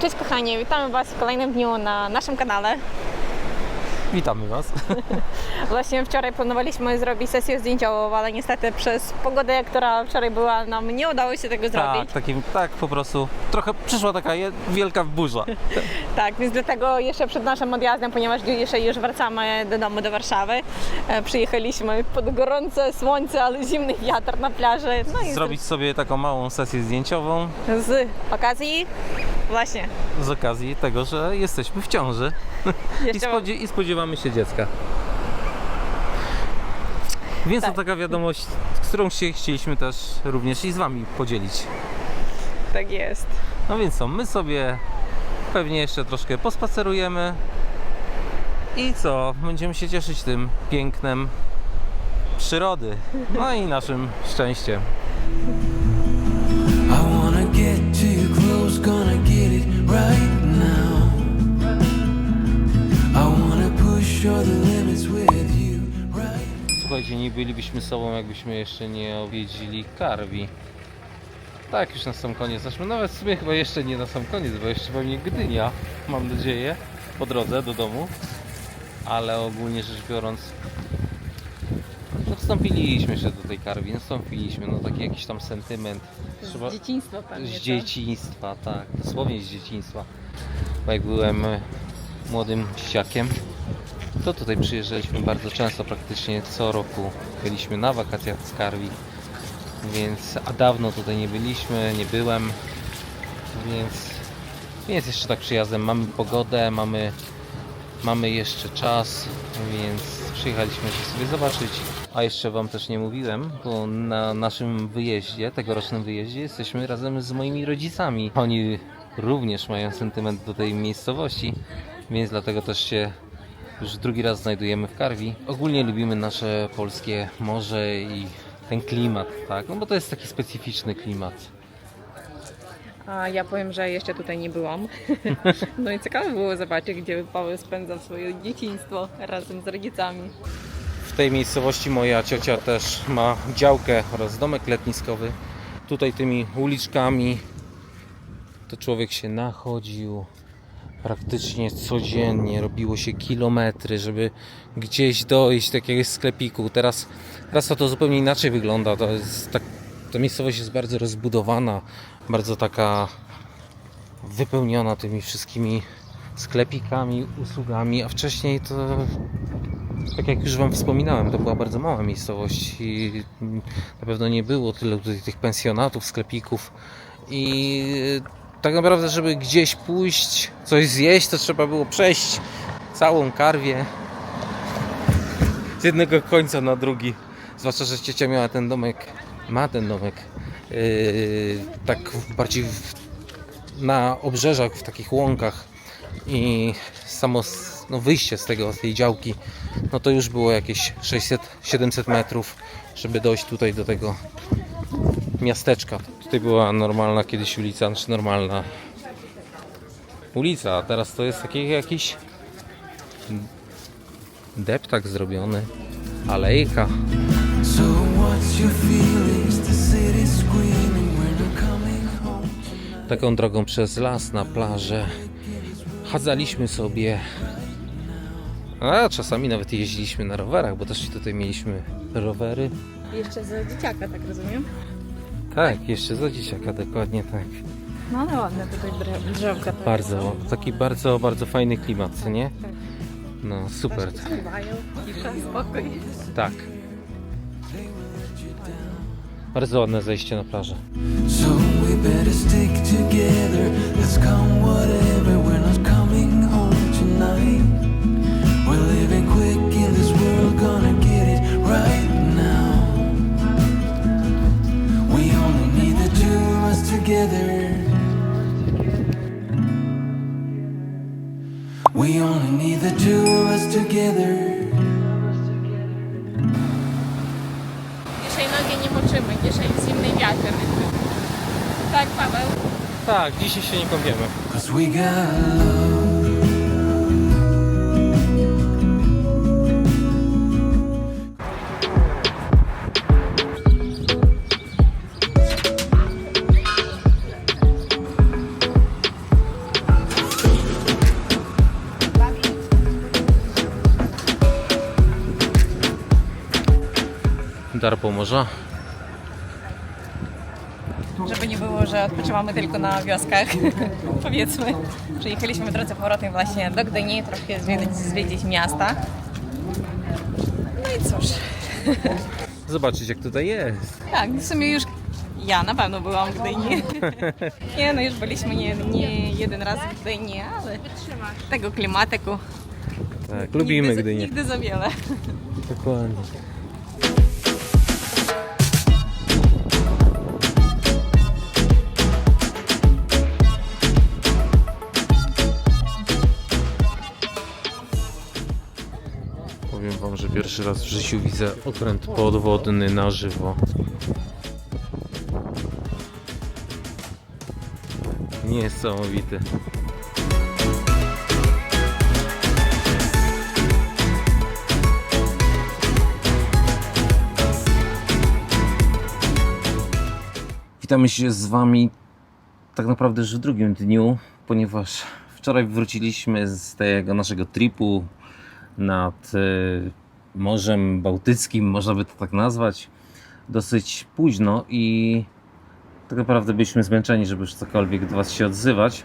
Cześć kochani, witamy Was w kolejnym dniu na naszym kanale. Witamy Was. Właśnie wczoraj planowaliśmy zrobić sesję zdjęciową, ale niestety przez pogodę, która wczoraj była, nam nie udało się tego Tak, zrobić. takim, tak po prostu. Trochę przyszła taka wielka burza. Tak, więc dlatego jeszcze przed naszym odjazdem, ponieważ dzisiaj już wracamy do domu do Warszawy, e, przyjechaliśmy pod gorące słońce, ale zimny wiatr na plaży. No i Zrobić sobie taką małą sesję zdjęciową z, z okazji właśnie z okazji tego, że jesteśmy w ciąży i, jeszcze spodzie- i spodziewamy się dziecka. Więc Tak. to taka wiadomość, z którą się chcieliśmy też również i z Wami podzielić. tak jest. No więc co, my sobie pewnie jeszcze troszkę pospacerujemy i co, będziemy się cieszyć tym pięknem przyrody, no i naszym szczęściem. I wanna get to you close, gonna get it right Słuchajcie, nie bylibyśmy sobą, jakbyśmy jeszcze nie odwiedzili Karwi. Tak, już na sam koniec. Zresztą nawet w sumie chyba jeszcze nie na sam koniec, bo jeszcze pewnie Gdynia, mam nadzieję, po drodze do domu. Ale ogólnie rzecz biorąc, no wstąpiliśmy jeszcze do tej Karwi, no wstąpiliśmy, no taki jakiś tam sentyment. Trzeba- Z dzieciństwa pewnie. z tak? dzieciństwa, tak, dosłownie z dzieciństwa. Bo jak byłem e, młodym dzieciakiem, to tutaj przyjeżdżaliśmy bardzo często, praktycznie co roku byliśmy na wakacjach z Karwi. Więc, a dawno tutaj nie byliśmy, nie byłem, więc, więc jeszcze tak przyjazdem mamy pogodę, mamy, mamy jeszcze czas, więc przyjechaliśmy się sobie zobaczyć. A jeszcze Wam też nie mówiłem, bo na naszym wyjeździe, tegorocznym wyjeździe, jesteśmy razem z moimi rodzicami. Oni również mają sentyment do tej miejscowości, więc dlatego też się już drugi raz znajdujemy w Karwi. Ogólnie lubimy nasze polskie morze i ten klimat, tak? No bo to jest taki specyficzny klimat. A ja powiem, że jeszcze tutaj nie byłam. No i ciekawe było zobaczyć, gdzie Paweł spędza swoje dzieciństwo razem z rodzicami. W tej miejscowości moja ciocia też ma działkę oraz domek letniskowy. Tutaj tymi uliczkami to człowiek się nachodził praktycznie codziennie. Robiło się kilometry, żeby gdzieś dojść do jakiegoś sklepiku. Teraz, teraz to, to zupełnie inaczej wygląda. To jest tak, ta miejscowość jest bardzo rozbudowana, bardzo taka wypełniona tymi wszystkimi sklepikami, usługami, a wcześniej to tak jak już Wam wspominałem, to była bardzo mała miejscowość i na pewno nie było tyle tych pensjonatów, sklepików i tak naprawdę, żeby gdzieś pójść, coś zjeść, to trzeba było przejść całą karwię z jednego końca na drugi. Zwłaszcza, że ciocia miała ten domek, ma ten domek yy, tak bardziej w, na obrzeżach, w takich łąkach i samo no, wyjście z tego, z tej działki, no to już było jakieś 600-700 metrów, żeby dojść tutaj do tego miasteczka. Tutaj była normalna kiedyś ulica, znaczy normalna ulica, a teraz to jest taki jakiś deptak zrobiony, alejka. Taką drogą przez las na plażę chadzaliśmy sobie. A czasami nawet jeździliśmy na rowerach, bo też tutaj mieliśmy rowery. Jeszcze za dzieciaka, tak rozumiem? Tak, jeszcze za dzieciaka, dokładnie tak. No ale ładne tutaj drze- drzewka. tak Bardzo, taki bardzo, bardzo fajny klimat, co nie? Tak. No super, Zmywają, cisza, spokój. tak. Bardzo ładne zejście na plażę. So we better stick together Let's come whatever We're not coming home tonight together We only need the two of us together Dzisiaj nogi nie moczymy, dzisiaj zimny wiatr. Tak, Paweł? Tak, dzisiaj się nie kąpiemy. Cause we got love Karpomorza. Żeby nie było, że odpoczywamy tylko na wioskach, powiedzmy. Przyjechaliśmy w drodze powrotnej właśnie do Gdyni, trochę zwiedzić, zwiedzić miasta. No i cóż, Zobaczyć jak tutaj jest. tak, w sumie już ja na pewno byłam w Gdyni. Nie, no już byliśmy nie, nie jeden raz w Gdyni, ale tego klimatyku Tak, lubimy nigdy, Gdynię. nigdy za wiele. Dokładnie. Pierwszy raz w życiu widzę okręt podwodny na żywo. Niesamowity. Witamy się z Wami tak naprawdę już w drugim dniu, ponieważ wczoraj wróciliśmy z tego naszego tripu nad e, Morzem Bałtyckim, można by to tak nazwać, dosyć późno i tak naprawdę byliśmy zmęczeni, żeby już cokolwiek do Was się odzywać.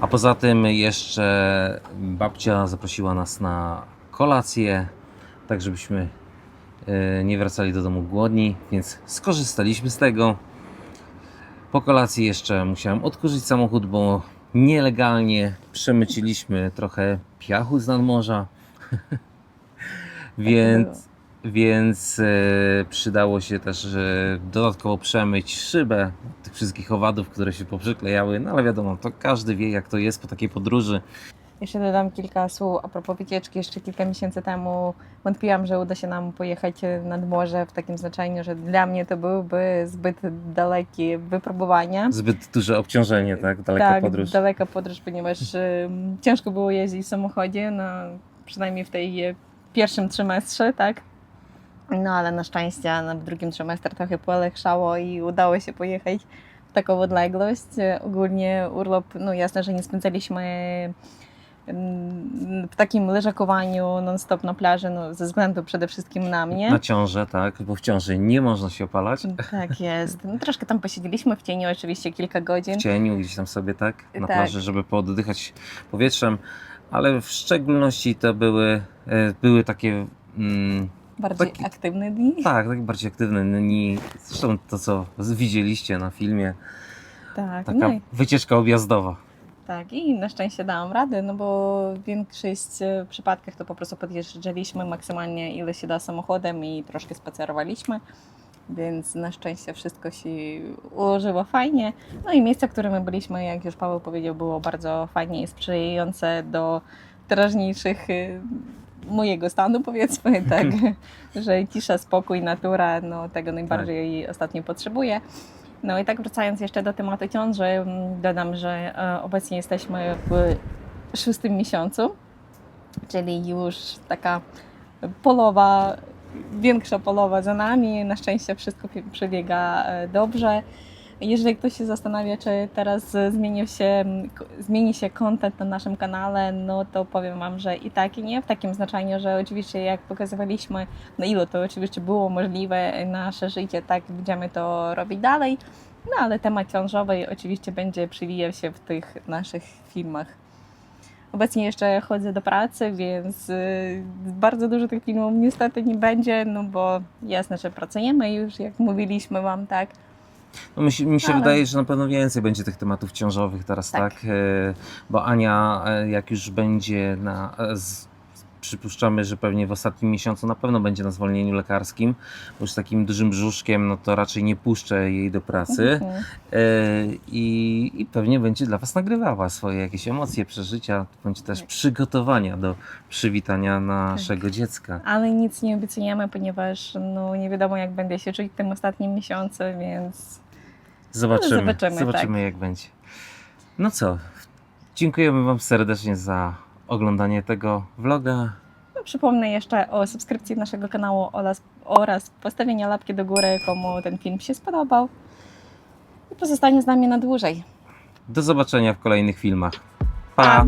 A poza tym jeszcze babcia zaprosiła nas na kolację, tak żebyśmy e, nie wracali do domu głodni, więc skorzystaliśmy z tego. Po kolacji jeszcze musiałem odkurzyć samochód, bo nielegalnie przemyciliśmy trochę piachu z nadmorza. więc więc e, przydało się też e, dodatkowo przemyć szybę tych wszystkich owadów, które się poprzyklejały. No ale wiadomo, to każdy wie jak to jest po takiej podróży. Jeszcze dodam kilka słów a propos wycieczki. Jeszcze kilka miesięcy temu wątpiłam, że uda się nam pojechać nad morze w takim znaczeniu, że dla mnie to byłyby zbyt dalekie wypróbowania. Zbyt duże obciążenie, tak? Daleka tak, podróż. daleka podróż, ponieważ ciężko było jeździć w samochodzie, no, przynajmniej w tej pierwszym trymestrze, tak? No ale na szczęście na w drugim trymestrze trochę polepszało i udało się pojechać w taką odległość. Ogólnie urlop, no jasne, że nie spędzaliśmy w takim leżakowaniu non-stop na plaży, no, ze względu przede wszystkim na mnie. Na ciążę, tak? Bo w ciąży nie można się opalać. Tak jest. No, troszkę tam posiedzieliśmy w cieniu, oczywiście kilka godzin. w cieniu, gdzieś tam sobie tak na Tak. plaży, żeby pooddychać powietrzem, ale w szczególności to były, e, były takie mm, Bardziej aktywne dni. tak, tak bardziej aktywne dni. Zresztą to, co widzieliście na filmie, Tak, taka no i, wycieczka objazdowa. tak, i na szczęście dałam radę, no bo w większość e, przypadkach to po prostu podjeżdżaliśmy maksymalnie ile się da samochodem i troszkę spacerowaliśmy, więc na szczęście wszystko się ułożyło fajnie. No i miejsce, w którym my byliśmy, jak już Paweł powiedział, było bardzo fajnie i sprzyjające do teraźniejszych e, mojego stanu, powiedzmy, tak, że cisza, spokój, natura, no tego najbardziej ostatnio potrzebuję. No i tak wracając jeszcze do tematu ciąży, dodam, że e, obecnie jesteśmy w szóstym miesiącu, czyli już taka polowa, większa polowa za nami. Na szczęście wszystko przebiega e, dobrze. Jeżeli ktoś się zastanawia, czy teraz zmienił się, zmieni się content na naszym kanale, no to powiem Wam, że i tak i nie, w takim znaczeniu, że oczywiście jak pokazywaliśmy, na ile to oczywiście było możliwe nasze życie, tak będziemy to robić dalej, no ale temat ciążowy oczywiście będzie przewijał się w tych naszych filmach. Obecnie jeszcze chodzę do pracy, więc y, bardzo dużo tych filmów niestety nie będzie, no bo jasne, że pracujemy już, jak mówiliśmy Wam, tak. No mi się, mi się Ale- wydaje, że na pewno więcej będzie tych tematów ciążowych teraz, tak? Tak. E, Bo Ania, e, jak już będzie na. Z, przypuszczamy, że pewnie w ostatnim miesiącu na pewno będzie na zwolnieniu lekarskim, bo już z takim dużym brzuszkiem, no to raczej nie puszczę jej do pracy. Mhm. E, I, I pewnie będzie dla Was nagrywała swoje jakieś emocje, przeżycia, bądź też Tak. przygotowania do przywitania naszego dziecka. Ale nic nie obiecujemy, ponieważ no, nie wiadomo, jak będę się czuć w tym ostatnim miesiącu, więc Zobaczymy, zobaczymy, zobaczymy tak. jak będzie. No co, dziękujemy Wam serdecznie za oglądanie tego vloga. no, przypomnę jeszcze o subskrypcji naszego kanału oraz, oraz postawienia łapki do góry, komu ten film się spodobał. I pozostanie z nami na dłużej. Do zobaczenia w kolejnych filmach. pa. Pa!